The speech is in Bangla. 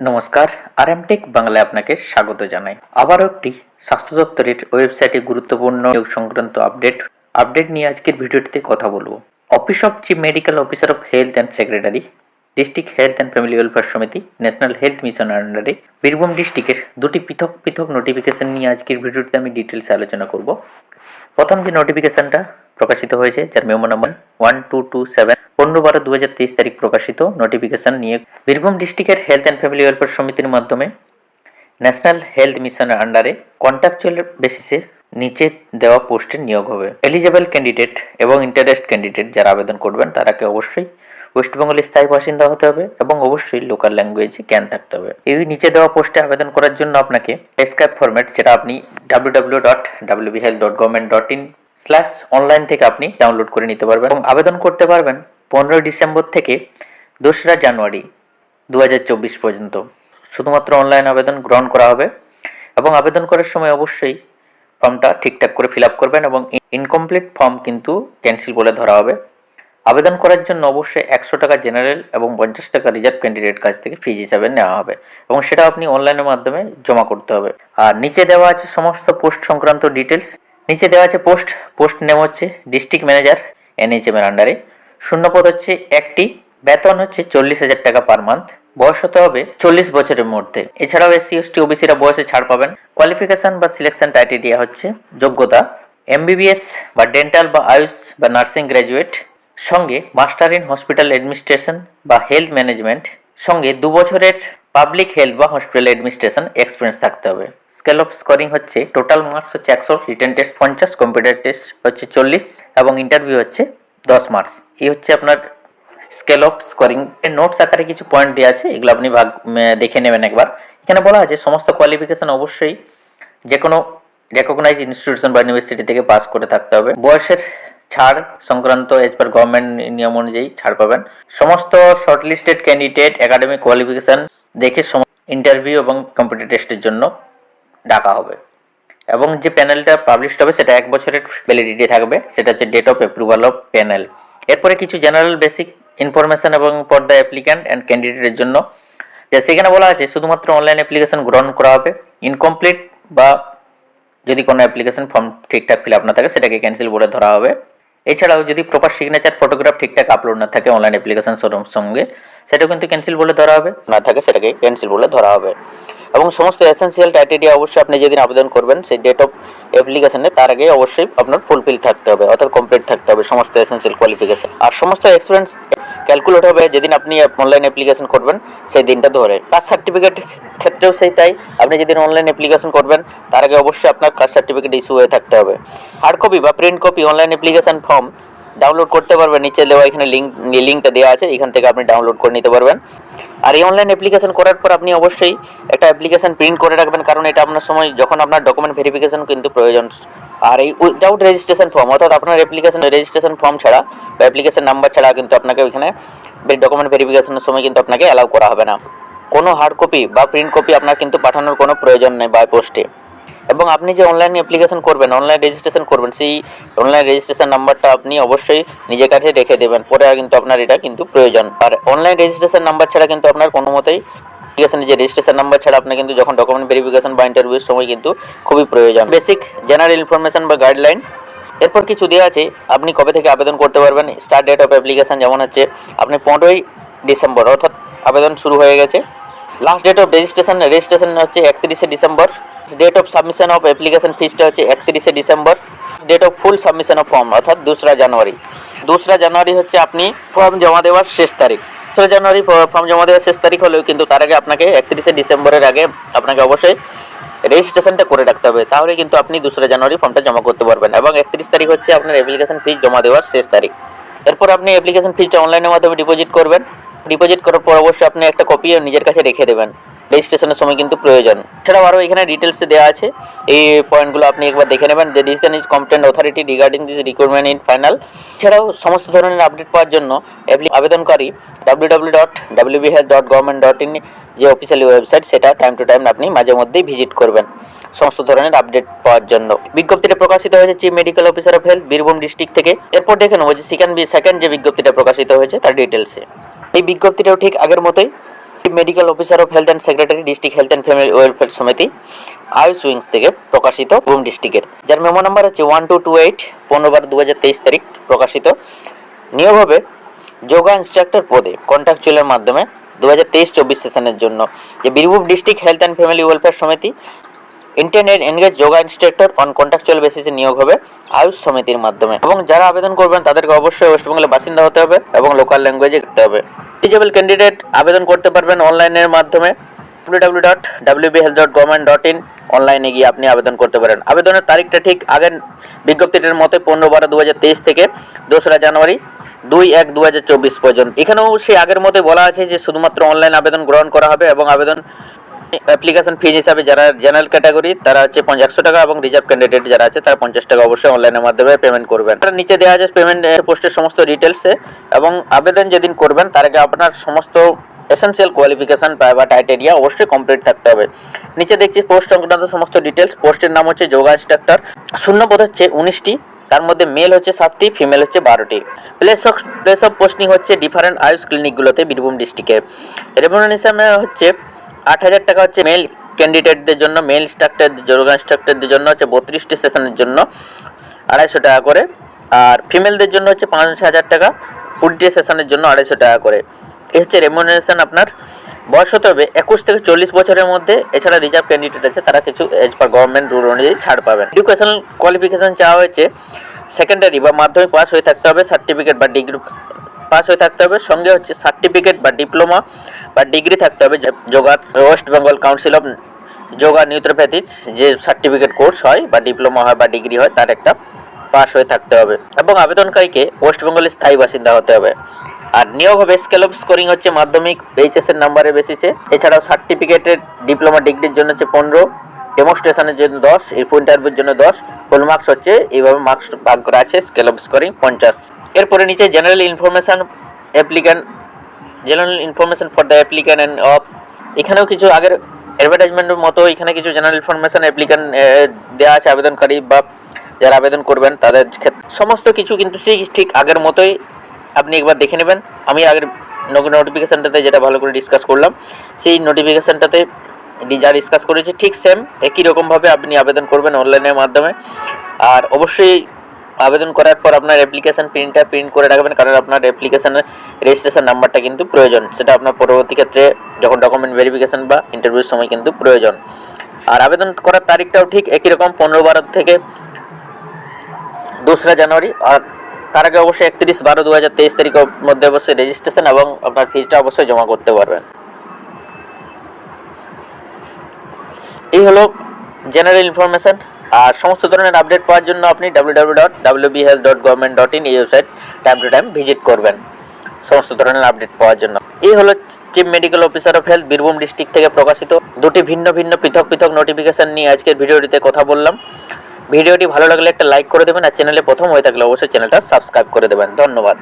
নমস্কার আর টেক বাংলায় আপনাকে স্বাগত জানাই। আবারও একটি স্বাস্থ্য দপ্তরের ওয়েবসাইটে গুরুত্বপূর্ণ নিয়োগ সংক্রান্ত আপডেট। আপডেট নিয়ে আজকের ভিডিওটিতে কথা বলব। Office of chief medical officer of health and secretary, district health and family welfare সমিতি, ন্যাশনাল হেলথ মিশন আন্ডারে বীরভূম ডিস্ট্রিক্টের দুটি পৃথক পৃথক নোটিফিকেশন নিয়ে আজকের ভিডিওটিতে আমি ডিটেলসে আলোচনা করব। প্রথম যে নোটিফিকেশনটা প্রকাশিত হয়েছে, যার memo number one two two seven পনেরো বারো দু তারিখ প্রকাশিত নোটিফিকেশন নিয়ে বীরভূম ডিস্ট্রিক্টের হেলথ অ্যান্ড ফ্যামিলি ওয়েলফেয়ার সমিতির মাধ্যমে ন্যাশনাল হেলথ মিশনের আন্ডারে কন্ট্রাকচুয়াল বেসিসে নিচে দেওয়া পোস্টে নিয়োগ হবে। এলিজেবল ক্যান্ডিডেট এবং ইন্টারেস্ট ক্যান্ডিডেট যারা আবেদন করবেন, তারাকে অবশ্যই ওয়েস্টবেঙ্গলের স্থায়ী বাসিন্দা হতে হবে এবং অবশ্যই লোকাল ল্যাঙ্গুয়েজে জ্ঞান থাকতে হবে। এই নিচে দেওয়া পোস্টে আবেদন করার জন্য আপনাকে ডেসক্রাইব ফরম্যাট যেটা আপনি W W dot W health dot government dot in slash online থেকে আপনি ডাউনলোড করে নিতে পারবেন এবং আবেদন করতে পারবেন পনেরোই ডিসেম্বর থেকে দোসরা জানুয়ারি দু হাজার চব্বিশ পর্যন্ত। শুধুমাত্র অনলাইন আবেদন গ্রহণ করা হবে এবং আবেদন করার সময় অবশ্যই ফর্মটা ঠিকঠাক করে ফিল করবেন এবং ইনকমপ্লিট ফর্ম কিন্তু ক্যান্সেল বলে ধরা হবে। আবেদন করার জন্য অবশ্যই একশো টাকা জেনারেল এবং পঞ্চাশ টাকা রিজার্ভ ক্যান্ডিডেট কাছ থেকে ফিজ হিসাবে নেওয়া হবে এবং সেটা আপনি অনলাইনের মাধ্যমে জমা করতে হবে। আর নিচে দেওয়া আছে সমস্ত পোস্ট সংক্রান্ত ডিটেলস নিচে দেওয়া আছে পোস্ট পোস্ট নেম হচ্ছে ডিস্ট্রিক্ট ম্যানেজার এনএইচএম এর আন্ডারে শূন্যপদ হচ্ছে একটি, বেতন হচ্ছে চল্লিশ হাজার টাকা পার মান্থ বয়স হতে হবে চল্লিশ বছরের মধ্যে। এছাড়াও এসসি এসটি ওবিসিরা বয়সে ছাড় পাবেন। কোয়ালিফিকেশন বা সিলেকশন ক্রাইটেরিয়া হচ্ছে যোগ্যতা এমবিবিএস বা ডেন্টাল বা আয়ুষ বা নার্সিং গ্র্যাজুয়েট সঙ্গে মাস্টার ইন হসপিটাল অ্যাডমিনিস্ট্রেশন বা হেলথ ম্যানেজমেন্ট সঙ্গে দু বছরের পাবলিক হেলথ বা হসপিটাল অ্যাডমিনিস্ট্রেশন এক্সপিরিয়েন্স থাকতে হবে। স্কেল অফ স্কোরিং হচ্ছে টোটাল মার্কস হচ্ছে একশো রিটেন টেস্ট পঞ্চাশ কম্পিউটার টেস্ট হচ্ছে চল্লিশ, এবং ইন্টারভিউ হচ্ছে দশ মার্কস এই হচ্ছে আপনার স্কেল অফ স্কোরিং এর নোটস আকারে কিছু পয়েন্ট দেওয়া আছে, এগুলো আপনি ভাগ দেখে নেবেন একবার। এখানে বলা আছে, সমস্ত কোয়ালিফিকেশন অবশ্যই যে কোনো রেকগনাইজ ইনস্টিটিউশন বা ইউনিভার্সিটি থেকে পাস করে থাকতে হবে। বয়সের ছাড় সংক্রান্ত এজ পার গভর্নমেন্ট নিয়ম অনুযায়ী ছাড় পাবেন। সমস্ত শর্টলিস্টেড ক্যান্ডিডেট একাডেমিক কোয়ালিফিকেশন দেখে ইন্টারভিউ এবং কম্পিউটার টেস্টের জন্য ডাকা হবে। এবং যে প্যানেলটা পাবলিশড হবে, সেটা এক বছরের ভ্যালিডিটি থাকবে। সেটা হচ্ছে date of approval of panel এরপরে কিছু জেনারেল বেসিক ইনফরমেশন এবং ফর দ্য অ্যাপ্লিক্যান্ট অ্যান্ড ক্যান্ডিডেটের জন্য। যে সেখানে বলা আছে, শুধুমাত্র অনলাইন অ্যাপ্লিকেশন গ্রহণ করা হবে। ইনকমপ্লিট বা যদি কোনো অ্যাপ্লিকেশন ফর্ম ঠিকঠাক ফিল আপ না থাকে, সেটাকে ক্যান্সেল বলে ধরা হবে। এছাড়াও যদি প্রপার সিগনেচার ফটোগ্রাফ ঠিকঠাক আপলোড না থাকে অনলাইন অ্যাপ্লিকেশন শোরুম সঙ্গে সেটা কিন্তু ক্যান্সেল বলে ধরা হবে। না থাকে সেটাকে ক্যান্সেল বলে ধরা হবে। এবং সমস্ত এসেন্সিয়াল ক্রাইটেরিয়া অবশ্যই আপনি যেদিন আবেদন করবেন, সেই ডেট অফ অ্যাপ্লিকেশনে তার আগে অবশ্যই আপনার ফুলফিল থাকতে হবে, অর্থাৎ কমপ্লিট থাকতে হবে সমস্ত এসেন্সিয়াল কোয়ালিফিকেশন আর সমস্ত এক্সপিরিয়েন্স ক্যালকুলেট হবে যেদিন আপনি অনলাইন অ্যাপ্লিকেশন করবেন, সেই দিনটা ধরে। কাস্ট সার্টিফিকেট ক্ষেত্রেও সেই তাই, আপনি যেদিন অনলাইন অ্যাপ্লিকেশন করবেন, তার আগে অবশ্যই আপনার কাস্ট সার্টিফিকেট ইস্যু হয়ে থাকতে হবে। হার্ড কপি বা print copy online application form download করতে পারবেন, নিচে দেওয়া এখানে লিঙ্ক লিঙ্কটা দেওয়া আছে, এখান থেকে আপনি ডাউনলোড করে নিতে পারবেন। আর এই অনলাইন অ্যাপ্লিকেশন করার পর আপনি অবশ্যই একটা অ্যাপ্লিকেশন প্রিন্ট করে রাখবেন, কারণ এটা আপনার সময় যখন আপনার ডকুমেন্ট ভেরিফিকেশন কিন্তু প্রয়োজন। আর এই উইদাউট রেজিস্ট্রেশন ফর্ম অর্থাৎ আপনার অ্যাপ্লিকেশন রেজিস্ট্রেশন ফর্ম ছাড়া বা অ্যাপ্লিকেশন নাম্বার ছাড়া কিন্তু আপনাকে ওইখানে ডকুমেন্ট ভেরিফিকেশনের সময় কিন্তু আপনাকে অ্যালাউ করা হবে না। কোনো হার্ড কপি বা প্রিন্ট কপি আপনার কিন্তু পাঠানোর কোনো প্রয়োজন নেই বাই পোস্টে এবং আপনি যে অনলাইন অ্যাপ্লিকেশন করবেন অনলাইন রেজিস্ট্রেশন করবেন, সেই অনলাইন রেজিস্ট্রেশন নাম্বারটা আপনি অবশ্যই নিজের কাছে রেখে দেবেন। পরে কিন্তু আপনার এটা কিন্তু প্রয়োজন। আর অনলাইন রেজিস্ট্রেশন নাম্বার ছাড়া কিন্তু আপনার কোনো মতেই অ্যাপ্লিকেশনের যে রেজিস্ট্রেশন নাম্বার ছাড়া আপনি কিন্তু যখন ডকুমেন্ট ভেরিফিকেশন বা ইন্টারভিউর সময় কিন্তু খুবই প্রয়োজন। বেসিক জেনারেল ইনফরমেশন বা গাইডলাইন এরপর কিছু দেওয়া আছে, আপনি কবে থেকে আবেদন করতে পারবেন? স্টার্ট ডেট অফ অ্যাপ্লিকেশন যেমন হচ্ছে, আপনি পনেরোই ডিসেম্বর, অর্থাৎ আবেদন শুরু হয়ে গেছে। Last date of registration registration হচ্ছে একত্রিশে December. Date of submission of application ফিসটা হচ্ছে একত্রিশে December. Date of full submission of form অর্থাৎ দোসরা জানুয়ারি। দোসরা জানুয়ারি হচ্ছে আপনি ফর্ম জমা দেওয়ার শেষ তারিখ। দোসরা জানুয়ারি ফর্ম জমা দেওয়ার শেষ তারিখ হলেও কিন্তু তার আগে আপনাকে একত্রিশে ডিসেম্বরের আগে আপনাকে অবশ্যই রেজিস্ট্রেশনটা করে রাখতে হবে। তাহলে কিন্তু আপনি দোসরা জানুয়ারি ফর্মটা জমা করতে পারবেন এবং একত্রিশ তারিখ হচ্ছে আপনার অ্যাপ্লিকেশন ফিস জমা দেওয়ার শেষ তারিখ। এরপর আপনি অ্যাপ্লিকেশন ফিসটা অনলাইনের মাধ্যমে ডিপোজিট করবেন। ডিপোজিট করার পর অবশ্যই আপনি একটা কপিও নিজের কাছে রেখে দেবেন। রেজিস্ট্রেশনের সময় কিন্তু প্রয়োজন। এছাড়াও আরও এখানে ডিটেলসে দেওয়া আছে। এই পয়েন্টগুলো আপনি একবার দেখে নেবেন। যে decision is competent authority regarding this recruitment in final এছাড়াও সমস্ত ধরনের আপডেট পাওয়ার জন্য আবেদনকারী W W dot W B dot government dot in যে অফিসিয়ালি ওয়েবসাইট সেটা টাইম টু টাইম আপনি মাঝে মধ্যেই ভিজিট করবেন সমস্ত ধরনের আপডেট পাওয়ার জন্য। বিজ্ঞপ্তিটা প্রকাশিত হয়েছে chief medical officer of health Birbhum district থেকে। এরপর দেখে নেব যে সেকেন্ড সেকেন্ড যে বিজ্ঞপ্তিটা প্রকাশিত হয়েছে, তার ডিটেলসে এই বিজ্ঞপ্তিটাও ঠিক আগের মতোই medical officer of health and secretary district health and family welfare সমিতি, আয়ুষ উইংস থেকে প্রকাশিত রুম ডিস্ট্রিক্টের যার মেমো নাম্বার হচ্ছে ওয়ান টু টু এইট পনেরো বারো দু হাজার তেইশ তারিখ প্রকাশিত। নিয়োগ হবে যোগা ইনস্ট্রাক্টর পদে কন্ট্রাকচুয়ালের মাধ্যমে দু হাজার তেইশ চব্বিশ সেশনের জন্য। যে Birbhum district health and family welfare সমিতি internet engage yoga instructor on contractual বেসিসে নিয়োগ হবে আয়ুষ সমিতির মাধ্যমে। এবং যারা আবেদন করবেন, তাদেরকে অবশ্যই ওয়েস্টবেঙ্গলের বাসিন্দা হতে হবে এবং লোকাল ল্যাঙ্গুয়েজে করতে হবে। এলিজিবল ক্যান্ডিডেট আবেদন করতে পারবেন অনলাইনের মাধ্যমে W dot WB health dot government dot in অনলাইনে গিয়ে আপনি আবেদন করতে পারেন। আবেদনের তারিখটা ঠিক আগের বিজ্ঞপ্তিটির মতে পনেরো বারো দু থেকে দোসরা জানুয়ারি দুই এক দু পর্যন্ত। এখানেও সেই আগের মতে বলা আছে যে শুধুমাত্র অনলাইন আবেদন গ্রহণ করা হবে এবং আবেদন অ্যাপ্লিকেশন ফিজ হিসাবে যারা জেনারেল ক্যাটাগরি তারা হচ্ছে একশো টাকা এবং রিজার্ভ ক্যান্ডিডেট যারা আছে, তারা পঞ্চাশ টাকা অবশ্যই অনলাইনের মাধ্যমে পেমেন্ট করবেন। তার নিচে দেওয়া আছে পেমেন্ট পোস্টের সমস্ত ডিটেলসে এবং আবেদন যেদিন করবেন, তার আগে আপনার সমস্ত এসেন্সিয়াল কোয়ালিফিকেশন বা টাইটেরিয়া অবশ্যই কমপ্লিট থাকতে হবে। নিচে দেখছি পোস্ট সংক্রান্ত সমস্ত ডিটেলস পোস্টের নাম হচ্ছে যোগা ইনস্ট্রাক্টর শূন্যপদ হচ্ছে উনিশটি, তার মধ্যে মেল হচ্ছে সাতটি ফিমেল হচ্ছে বারোটি। Place of place of posting হচ্ছে ডিফারেন্ট আয়ুষ ক্লিনিকগুলোতে বীরভূম ডিস্ট্রিক্টে রেমুনারেশন হচ্ছে আট হাজার টাকা হচ্ছে মেল ক্যান্ডিডেটদের জন্য মেল ইনস্ট্রাক্টর যোগা ইনস্ট্রাক্টরদের জন্য হচ্ছে বত্রিশটি সেশনের জন্য আড়াইশো টাকা করে। আর ফিমেলদের জন্য হচ্ছে পাঁচ হাজার টাকা কুড়িটি সেশনের জন্য আড়াইশো টাকা করে। এই হচ্ছে রেমুনারেশন আপনার। বয়স হতে হবে একুশ থেকে চল্লিশ বছরের মধ্যে। এছাড়া রিজার্ভ ক্যান্ডিডেট আছে, তারা কিছু এজ পার গভর্নমেন্ট রুল অনুযায়ী ছাড় পাবেন। এডুকেশনাল কোয়ালিফিকেশন চাওয়া হয়েছে সেকেন্ডারি বা মাধ্যমিক পাস হয়ে থাকতে হবে সার্টিফিকেট বা ডিগ্রি পাস হয়ে থাকতে হবে। সঙ্গে হচ্ছে সার্টিফিকেট বা ডিপ্লোমা বা ডিগ্রি থাকতে হবে। Yoga West Bengal council of yoga নিউট্রোপ্যাথির যে সার্টিফিকেট কোর্স হয় বা ডিপ্লোমা হয় বা ডিগ্রি হয়, তার একটা পাস হয়ে থাকতে হবে। এবং আবেদনকারীকে ওয়েস্ট বেঙ্গলের স্থায়ী বাসিন্দা হতে হবে। আর নিয়োগ হবে স্কেল অফ স্কোরিং হচ্ছে মাধ্যমিক এইচএস এর নাম্বারে বেসিসে এছাড়াও সার্টিফিকেটের ডিপ্লোমা ডিগ্রির জন্য হচ্ছে পনেরো ডেমনস্ট্রেশনের জন্য দশ ইনফো ইন্টারভিউর জন্য দশ। ফুল মার্কস হচ্ছে, এইভাবে মার্কস ভাগ করা আছে স্কেল অফ স্কোরিং পঞ্চাশ। এরপরে নিচে general information applicant general information for the applicant and of এখানেও কিছু আগের অ্যাডভার্টাইজমেন্টের মতো এখানে কিছু জেনারেল ইনফরমেশান অ্যাপ্লিক্যান্ট দেওয়া আছে আবেদনকারী বা যারা আবেদন করবেন তাদের ক্ষেত্রে। সমস্ত কিছু কিন্তু সেই ঠিক আগের মতোই আপনি একবার দেখে নেবেন। আমি আগের নোটিফিকেশানটাতে যেটা ভালো করে ডিসকাস করলাম, সেই নোটিফিকেশানটাতে যা ডিসকাস করেছি ঠিক সেম একই রকমভাবে আপনি আবেদন করবেন অনলাইনের মাধ্যমে। আর অবশ্যই আবেদন করার পর আপনার অ্যাপ্লিকেশন প্রিন্টটা প্রিন্ট করে রাখবেন, কারণ আপনার অ্যাপ্লিকেশনের রেজিস্ট্রেশন নাম্বারটা কিন্তু প্রয়োজন। সেটা আপনার পরবর্তী ক্ষেত্রে যখন ডকুমেন্ট ভেরিফিকেশন বা ইন্টারভিউর সময় কিন্তু প্রয়োজন। আর আবেদন করার তারিখটাও ঠিক একই রকম, পনেরো বারো থেকে দোসরা জানুয়ারি। আর তার আগে অবশ্যই একত্রিশ বারো দু হাজার তেইশ তারিখের মধ্যে অবশ্যই রেজিস্ট্রেশন এবং আপনার ফিজটা অবশ্যই জমা করতে পারবেন। এই হলো জেনারেল ইনফরমেশন আর সমস্ত ধরনের আপডেট পাওয়ার জন্য আপনি ডাব্লিউ ডট ডট এই website time to time visit করবেন। সমস্ত ধরনের আপডেট পাওয়ার জন্য। এই হলো chief medical officer of health Birbhum district থেকে প্রকাশিত। দুটি ভিন্ন ভিন্ন পৃথক পৃথক নোটিফিকেশন নিয়ে আজকের ভিডিওটিতে কথা বললাম। ভিডিওটি ভালো লাগলে একটা লাইক করে দেবেন আর চ্যানেলে প্রথম হয়ে থাকলে অবশ্যই চ্যানেলটা সাবস্ক্রাইব করে দেবেন। ধন্যবাদ।